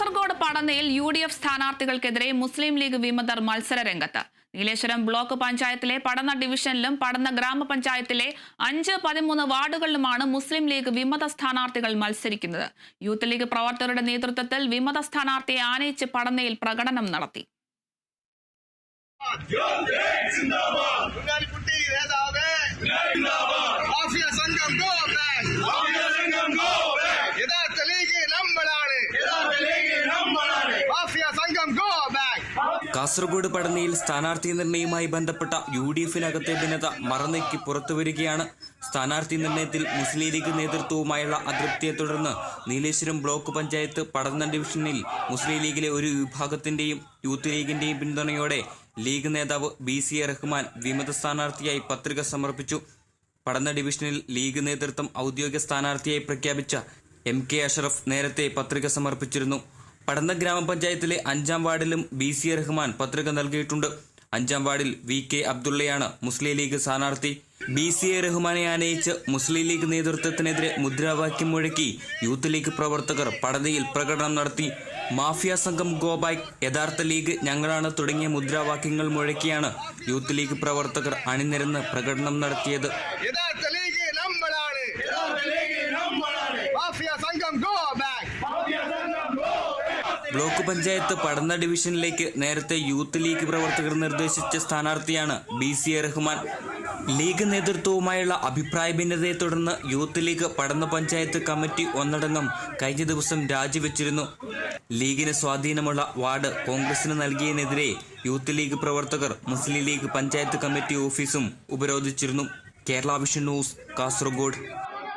കാസർഗോഡ് പടന്നയിൽ U D F സ്ഥാനാർത്ഥികൾക്കെതിരെ മുസ്ലിം league വിമതർ മത്സര രംഗത്ത്. നീലേശ്വരം ബ്ലോക്ക് പഞ്ചായത്തിലെ പടന്ന ഡിവിഷനിലും പടന്ന ഗ്രാമപഞ്ചായത്തിലെ അഞ്ച് പതിമൂന്ന് വാർഡുകളിലുമാണ് മുസ്ലിം ലീഗ് വിമത സ്ഥാനാർത്ഥികൾ മത്സരിക്കുന്നത്. യൂത്ത് ലീഗ് പ്രവർത്തകരുടെ നേതൃത്വത്തിൽ വിമത സ്ഥാനാർത്ഥിയെ ആനയിച്ച് പടന്നയിൽ പ്രകടനം നടത്തി. സംഘം ഗോ ബാക്ക് യഥാർത്ഥ ലീഗ് നമ്മളാണ് മാഫിയ സംഘം ഗോ ബാക്ക് കാസർഗോഡ് പടനിയിൽ സ്ഥാനാർത്ഥി നിർണയവുമായി ബന്ധപ്പെട്ട യു ഡി എഫിനകത്തെ ഭിന്നത മറന്നേക്ക് പുറത്തുവരികയാണ്. സ്ഥാനാർത്ഥി നിർണയത്തിൽ മുസ്ലിം ലീഗ് നേതൃത്വവുമായുള്ള അതൃപ്തിയെ തുടർന്ന് നീലേശ്വരം ബ്ലോക്ക് പഞ്ചായത്ത് പടന്ന ഡിവിഷനിൽ മുസ്ലിം ലീഗിലെ ഒരു വിഭാഗത്തിന്റെയും യൂത്ത് ലീഗിന്റെയും പിന്തുണയോടെ ലീഗ് നേതാവ് ബി സി എ റഹ്മാൻ വിമത സ്ഥാനാർത്ഥിയായി പത്രിക സമർപ്പിച്ചു. പടന്ന ഡിവിഷനിൽ ലീഗ് നേതൃത്വം ഔദ്യോഗിക സ്ഥാനാർത്ഥിയായി പ്രഖ്യാപിച്ച എം കെ അഷറഫ് നേരത്തെ പത്രിക സമർപ്പിച്ചിരുന്നു. പടന്ന ഗ്രാമപഞ്ചായത്തിലെ അഞ്ചാം വാർഡിലും ബി സി റഹ്മാൻ പത്രിക നൽകിയിട്ടുണ്ട്. അഞ്ചാം വാർഡിൽ വി കെ അബ്ദുള്ളയാണ് മുസ്ലിം ലീഗ് സ്ഥാനാർത്ഥി. ബി സി എ റഹ്മാനെ ആനയിച്ച് മുസ്ലിം ലീഗ് നേതൃത്വത്തിനെതിരെ മുദ്രാവാക്യം മുഴക്കി യൂത്ത് ലീഗ് പ്രവർത്തകർ പടതിയിൽ പ്രകടനം നടത്തി. മാഫിയ സംഘം ഗോബായ് യഥാർത്ഥ ലീഗ് ഞങ്ങളാണ് തുടങ്ങിയ മുദ്രാവാക്യങ്ങൾ മുഴക്കിയാണ് യൂത്ത് ലീഗ് പ്രവർത്തകർ അണിനിരന്ന് പ്രകടനം നടത്തിയത് യഥാർത്ഥ ലീഗ് നമ്മളാണ് മാഫിയ സംഘം go back block panchayat Padanna ഡിവിഷനിലേക്ക് നേരത്തെ യൂത്ത് ലീഗ് പ്രവർത്തകർ നിർദ്ദേശിച്ച സ്ഥാനാർത്ഥിയാണ് ബി സി റഹ്മാൻ. ലീഗ് നേതൃത്വവുമായുള്ള അഭിപ്രായ ഭിന്നതയെ തുടർന്ന് youth league Padanna panchayat committee ഒന്നടങ്കം കഴിഞ്ഞ ദിവസം രാജിവെച്ചിരുന്നു. ലീഗിന് സ്വാധീനമുള്ള വാർഡ് കോൺഗ്രസിന് നൽകിയതിനെതിരെ യൂത്ത് ലീഗ് പ്രവർത്തകർ മുസ്ലിം ലീഗ് പഞ്ചായത്ത് കമ്മിറ്റി ഓഫീസും ഉപരോധിച്ചിരുന്നു. Kerala vision news Kasaragod.